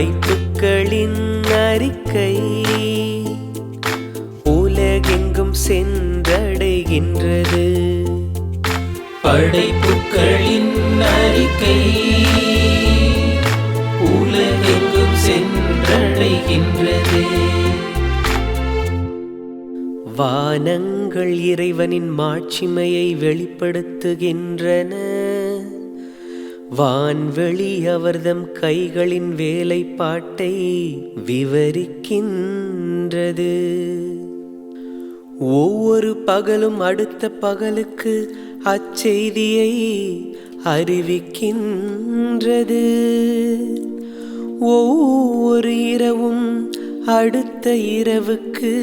படைப்புகளின் அறிக்கை. உலகெங்கும் சென்றடைகின்றது. படைப்புகளின் அறிக்கை. உலகெங்கும் சென்றடைகின்றது. வானங்கள் இறைவனின் மாட்சிமையை வெளிப்படுத்துகின்றன. வான்வெளி அவர்தம் கைகளின் வேலைப்பாட்டை விவரிக்கின்றது. ஒவ்வொரு பகலும் அடுத்த பகலுக்கு அச்செய்தியை அறிவிக்கின்றது. ஒவ்வொரு இரவும் அடுத்த இரவுக்கு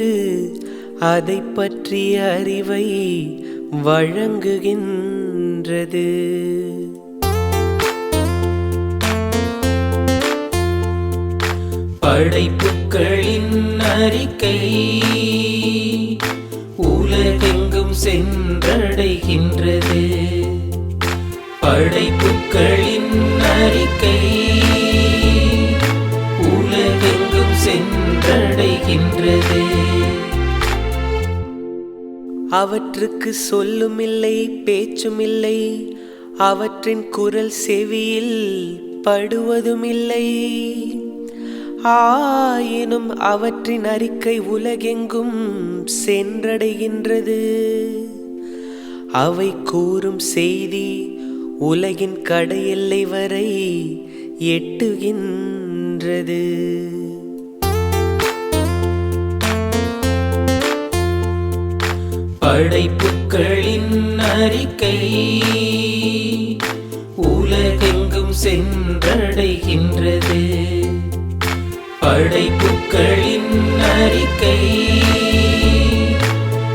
அதை பற்றிய அறிவை வழங்குகின்றது. படைப்புகளின் அறிக்கை உலகெங்கும் சென்றடைகின்றது. படைப்புகளின் அறிக்கை உலகெங்கும் சென்றடைகின்றது. அவற்றுக்கு சொல்லுமில்லை பேச்சுமில்லை. அவற்றின் குரல் செவியில் படுவதுமில்லை. ஆயினும் அவற்றின் அறிக்கை உலகெங்கும் சென்றடைகின்றது. அவை கூறும் செய்தி உலகின் கடையெல்லை வரை எட்டுகின்றது. படைப்புகளின் அறிக்கை உலகெங்கும் சென்றடைகின்றது. படைப்புகளின் அறிக்கை.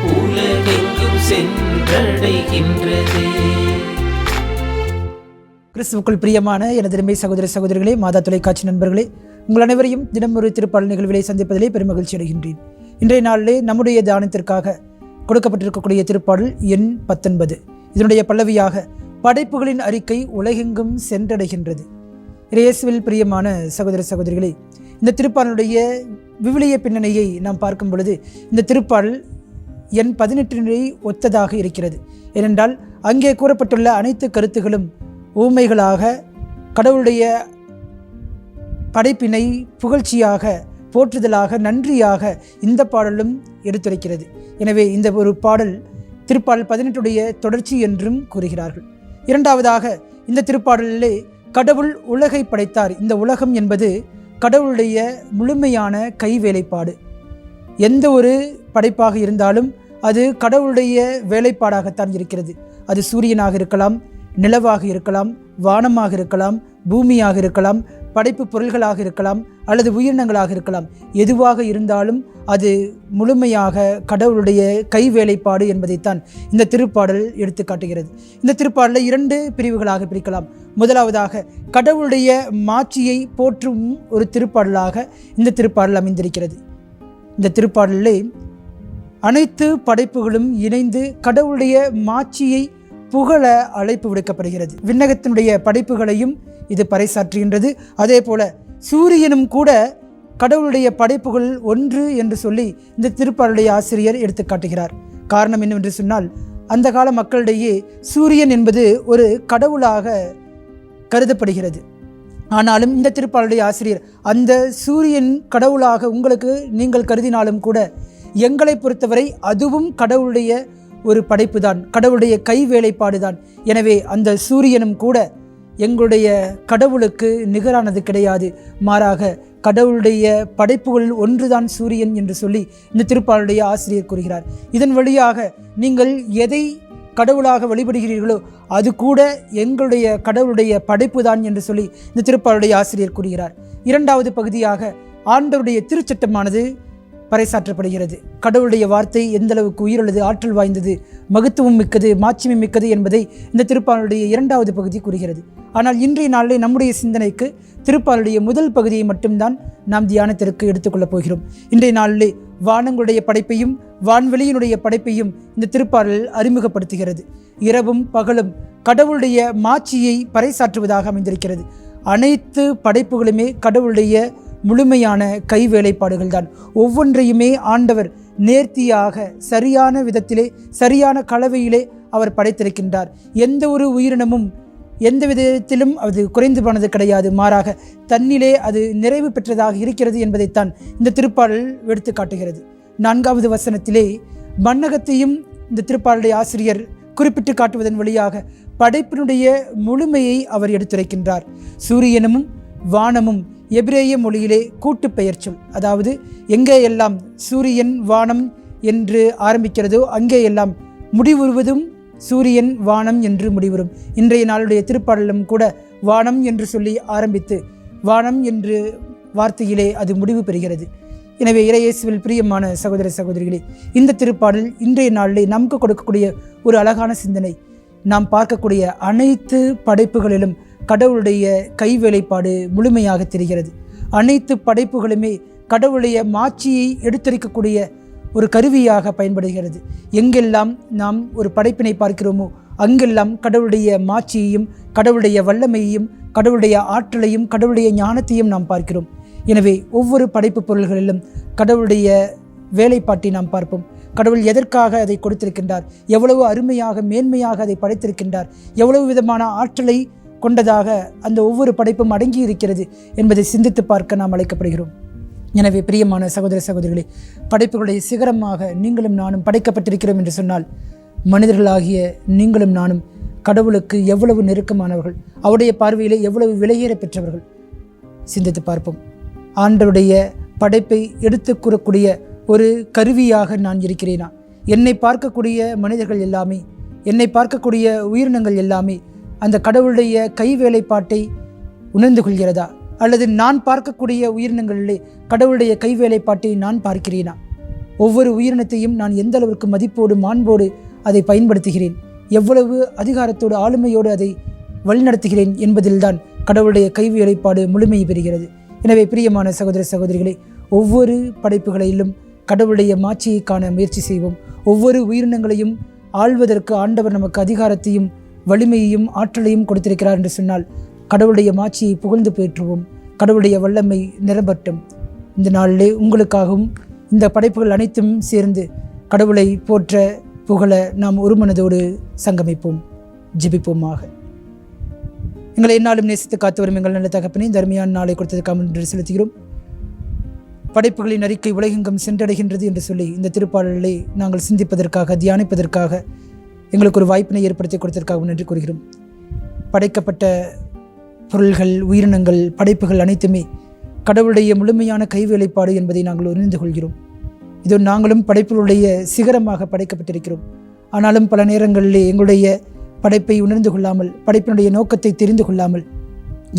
உலகெங்கும் சென்றடைகின்றது. கிறிஸ்துவுக்குள் பிரியமான எனதருமை சகோதர சகோதரிகளே மாதா தொலைக்காட்சி நண்பர்களே உங்கள் அனைவரையும் தினமொரு ஒரு திருப்பாடல் நிகழ்விலை சந்திப்பதிலே பெருமகிழ்ச்சி அடைகின்றேன். இன்றைய நாளிலே நம்முடைய தியானத்திற்காக கொடுக்கப்பட்டிருக்கக்கூடிய திருப்பாடல் எண் பத்தொன்பது. இதனுடைய பல்லவியாக படைப்புகளின் அறிக்கை உலகெங்கும் சென்றடைகின்றது. இயேசுவில் பிரியமான சகோதர சகோதரிகளே இந்த திருப்பாடலுடைய விவிலிய பின்னணியை நாம் பார்க்கும் பொழுது இந்த திருப்பாடல் எண் பதினெட்டினை ஒத்ததாக இருக்கிறது. ஏனென்றால் அங்கே கூறப்பட்டுள்ள அனைத்து கருத்துகளும் ஊமைகளாக கடவுளுடைய படைப்பினை புகழ்ச்சியாக போற்றுதலாக நன்றியாக இந்த பாடலும் எடுத்துரைக்கிறது. எனவே இந்த ஒரு பாடல் திருப்பாடல் பதினெட்டுடைய தொடர்ச்சி என்றும் கூறுகிறார்கள். இரண்டாவதாக இந்த திருப்பாடலிலே கடவுள் உலகை படைத்தார். இந்த உலகம் என்பது கடவுளுடைய முழுமையான கைவேலைப்பாடு. எந்த ஒரு படைப்பாக இருந்தாலும் அது கடவுளுடைய வேலைப்பாடாகத்தான் இருக்கிறது. அது சூரியனாக இருக்கலாம் நிலவாக இருக்கலாம் வானமாக இருக்கலாம் பூமியாக இருக்கலாம் படைப்பு பொருள்களாக இருக்கலாம் அல்லது உயிரினங்களாக இருக்கலாம். எதுவாக இருந்தாலும் அது முழுமையாக கடவுளுடைய கைவேலைப்பாடு என்பதைத்தான் இந்த திருப்பாடல் எடுத்து காட்டுகிறது. இந்த திருப்பாடலை இரண்டு பிரிவுகளாக பிரிக்கலாம். முதலாவதாக கடவுளுடைய மாட்சியை போற்றும் ஒரு திருப்பாடலாக இந்த திருப்பாடல் அமைந்திருக்கிறது. இந்த திருப்பாடலில் அனைத்து படைப்புகளும் இணைந்து கடவுளுடைய மாட்சியை புகழ அழைப்பு விடுக்கப்படுகிறது. விண்ணகத்தினுடைய படைப்புகளையும் இது பறைசாற்றுகின்றது. அதே போல சூரியனும் கூட கடவுளுடைய படைப்புகள் ஒன்று என்று சொல்லி இந்த திருப்பாருடைய ஆசிரியர் எடுத்து காட்டுகிறார். காரணம் என்னவென்று சொன்னால் அந்த கால மக்களிடையே சூரியன் என்பது ஒரு கடவுளாக கருதப்படுகிறது. ஆனாலும் இந்த திருப்பாளுடைய ஆசிரியர் அந்த சூரியன் கடவுளாக உங்களுக்கு நீங்கள் கருதினாலும் கூட எங்களை பொறுத்தவரை அதுவும் கடவுளுடைய ஒரு படைப்பு தான் கடவுளுடைய கை வேலைப்பாடு தான் எனவே அந்த சூரியனும் கூட எங்களுடைய கடவுளுக்கு நிகரானது கிடையாது. மாறாக கடவுளுடைய படைப்புகளில் ஒன்றுதான் சூரியன் என்று சொல்லி இந்த திருப்பாளுடைய ஆசிரியர் கூறுகிறார். இதன் வழியாக நீங்கள் எதை கடவுளாக வழிபடுகிறீர்களோ அது கூட எங்களுடைய கடவுளுடைய படைப்பு தான் என்று சொல்லி இந்த திருப்பாளுடைய ஆசிரியர் கூறுகிறார். இரண்டாவது பகுதியாக ஆண்டவருடைய திருச்சட்டமானது பறைசாற்றப்படுகிறது. கடவுளுடைய வார்த்தை எந்த அளவுக்கு உயிருள்ளது ஆற்றல் வாய்ந்தது மகத்துவம் மிக்கது மாட்சிமை மிக்கது என்பதை இந்த திருப்பாலுடைய இரண்டாவது பகுதி கூறுகிறது. ஆனால் இன்றைய நாளிலே நம்முடைய சிந்தனைக்கு திருப்பாலுடைய முதல் பகுதியை மட்டும்தான் நாம் தியானத்திற்கு எடுத்துக்கொள்ளப் போகிறோம். இன்றைய நாளிலே வானங்களுடைய படைப்பையும் வான்வெளியினுடைய படைப்பையும் இந்த திருப்பாடல் அறிமுகப்படுத்துகிறது. இரவும் பகலும் கடவுளுடைய மாட்சியை பறைசாற்றுவதாக அமைந்திருக்கிறது. அனைத்து படைப்புகளுமே கடவுளுடைய முழுமையான கை வேலைப்பாடுகள் தான் ஒவ்வொன்றையுமே ஆண்டவர் நேர்த்தியாக சரியான விதத்திலே சரியான கலவையிலே அவர் படைத்திருக்கின்றார். எந்த ஒரு உயிரினமும் எந்த விதத்திலும் அது குறைந்து போனது கிடையாது. மாறாக தன்னிலே அது நிறைவு பெற்றதாக இருக்கிறது என்பதைத்தான் இந்த திருப்பாடல் எடுத்து காட்டுகிறது. நான்காவது வசனத்திலே மன்னகத்தையும் இந்த திருப்பாடலுடைய ஆசிரியர் குறிப்பிட்டு காட்டுவதன் வழியாக படைப்பினுடைய முழுமையை அவர் எடுத்துரைக்கின்றார். சூரியனும் வானமும் எபிரேய மொழியிலே கூட்டு பெயர்ச்சும் அதாவது எங்கே எல்லாம் சூரியன் வானம் என்று ஆரம்பிக்கிறதோ அங்கே எல்லாம் முடிவுறுவதும் சூரியன் வானம் என்று முடிவுறும். இன்றைய நாளுடைய திருப்பாடலும் கூட வானம் என்று சொல்லி ஆரம்பித்து வானம் என்று வார்த்தையிலே அது முடிவு பெறுகிறது. எனவே இறையேசுவில் பிரியமான சகோதர சகோதரிகளே இந்த திருப்பாடல் இன்றைய நாளிலே நமக்கு கொடுக்கக்கூடிய ஒரு அழகான சிந்தனை. நாம் பார்க்கக்கூடிய அனைத்து படைப்புகளிலும் கடவுளுடைய கை வேலைப்பாடு முழுமையாக தெரிகிறது. அனைத்து படைப்புகளுமே கடவுளுடைய மாட்சியை எடுத்துரைக்கக்கூடிய ஒரு கருவியாக பயன்படுகிறது. எங்கெல்லாம் நாம் ஒரு படைப்பினை பார்க்கிறோமோ அங்கெல்லாம் கடவுளுடைய மாட்சியையும் கடவுளுடைய வல்லமையையும் கடவுளுடைய ஆற்றலையும் கடவுளுடைய ஞானத்தையும் நாம் பார்க்கிறோம். எனவே ஒவ்வொரு படைப்பு பொருள்களிலும் கடவுளுடைய வேலைப்பாட்டை நாம் பார்ப்போம். கடவுள் எதற்காக அதை கொடுத்திருக்கின்றார்? எவ்வளவு அருமையாக மேன்மையாக அதை படைத்திருக்கின்றார்? எவ்வளவு விதமான ஆற்றலை கொண்டதாக அந்த ஒவ்வொரு படைப்பும் அடங்கி இருக்கிறது என்பதை சிந்தித்து பார்க்க நாம் அழைக்கப்படுகிறோம். எனவே பிரியமான சகோதர சகோதரிகளே படைப்புகளுடைய சிகரமாக நீங்களும் நானும் படைக்கப்பட்டிருக்கிறோம் என்று சொன்னால் மனிதர்களாகிய நீங்களும் நானும் கடவுளுக்கு எவ்வளவு நெருக்கமானவர்கள் அவருடைய பார்வையிலே எவ்வளவு விலையேற பெற்றவர்கள்? சிந்தித்து பார்ப்போம். ஆண்டருடைய படைப்பை எடுத்து கூறக்கூடிய ஒரு கருவியாக நான் இருக்கிறேனா? என்னை பார்க்கக்கூடிய மனிதர்கள் எல்லாமே என்னை பார்க்கக்கூடிய உயிரினங்கள் எல்லாமே அந்த கடவுளுடைய கை வேலைப்பாட்டை உணர்ந்து கொள்கிறதா? அல்லது நான் பார்க்கக்கூடிய உயிரினங்களிலே கடவுளுடைய கை வேலைப்பாட்டை நான் பார்க்கிறேனா? ஒவ்வொரு உயிரினத்தையும் நான் எந்த அளவிற்கு மதிப்போடு மாண்போடு அதை பயன்படுத்துகிறேன்? எவ்வளவு அதிகாரத்தோடு ஆளுமையோடு அதை வழிநடத்துகிறேன் என்பதில்தான் கடவுளுடைய கை வேலைப்பாடு முழுமை பெறுகிறது. எனவே பிரியமான சகோதர சகோதரிகளை ஒவ்வொரு படைப்புகளிலும் கடவுளுடைய மாட்சியை காண முயற்சி செய்வோம். ஒவ்வொரு உயிரினங்களையும் ஆள்வதற்கு ஆண்டவர் நமக்கு அதிகாரத்தையும் வலிமையையும் ஆற்றலையும் கொடுத்திருக்கிறார் என்று சொன்னால் கடவுளுடைய மாட்சியை புகழ்ந்து போற்றுவோம். கடவுளுடைய வல்லமை நிரம்பட்டும். இந்த நாளிலே உங்களுக்காகவும் இந்த படைப்புகள் அனைத்தும் சேர்ந்து கடவுளை போற்ற புகழ நாம் ஒருமனதோடு சங்கமிப்போம் ஜெபிப்போமாக. எங்களை என்னாலும் நேசித்து காத்து வரும் எங்கள் நல்ல தகப்பனையும் இந்த நாளை கொடுத்ததுக்காக நன்றி செலுத்துகிறோம். படைப்புகளின் அறிக்கை உலகெங்கும் சென்றடைகின்றது என்று சொல்லி இந்த திருப்பாடலை நாங்கள் சிந்திப்பதற்காக தியானிப்பதற்காக எங்களுக்கு ஒரு வாய்ப்பினை ஏற்படுத்தி கொடுத்ததற்காக நன்றி கூறுகிறோம். படைக்கப்பட்ட பொருள்கள் உயிரினங்கள் படைப்புகள் அனைத்துமே கடவுளுடைய முழுமையான கைவேலைப்பாடு என்பதை நாங்கள் உணர்ந்து கொள்கிறோம். இதோ நாங்களும் படைப்புகளுடைய சிகரமாக படைக்கப்பட்டிருக்கிறோம். ஆனாலும் பல நேரங்களிலே எங்களுடைய படைப்பை உணர்ந்து கொள்ளாமல் படைப்பினுடைய நோக்கத்தை தெரிந்து கொள்ளாமல்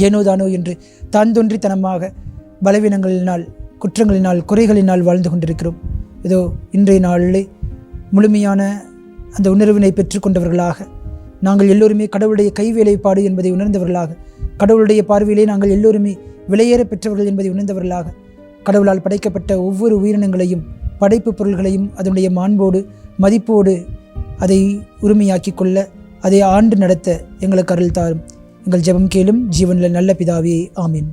ஏனோ தானோ என்று தான் தோன்றித்தனமாக பலவீனங்களினால் குற்றங்களினால் குறைகளினால் வாழ்ந்து கொண்டிருக்கிறோம். இதோ இன்றைய நாளிலே முழுமையான அந்த உணர்வினை பெற்றுக்கொண்டவர்களாக. நாங்கள் எல்லோருமே கடவுளுடைய கைவேலைப்பாடு என்பதை உணர்ந்தவர்களாக. கடவுளுடைய பார்வையிலே நாங்கள் எல்லோருமே விலையேற பெற்றவர்கள் என்பதை உணர்ந்தவர்களாக. கடவுளால் படைக்கப்பட்ட ஒவ்வொரு உயிரினங்களையும் படைப்பு பொருள்களையும் அதனுடைய மாண்போடு மதிப்போடு அதை உரிமையாக்கிக் கொள்ள அதை ஆண்டு நடத்த எங்களுக்கு அருள் தாரும். எங்கள் ஜெபம் கேளும் ஜீவனில் நல்ல பிதாவே ஆமீன்.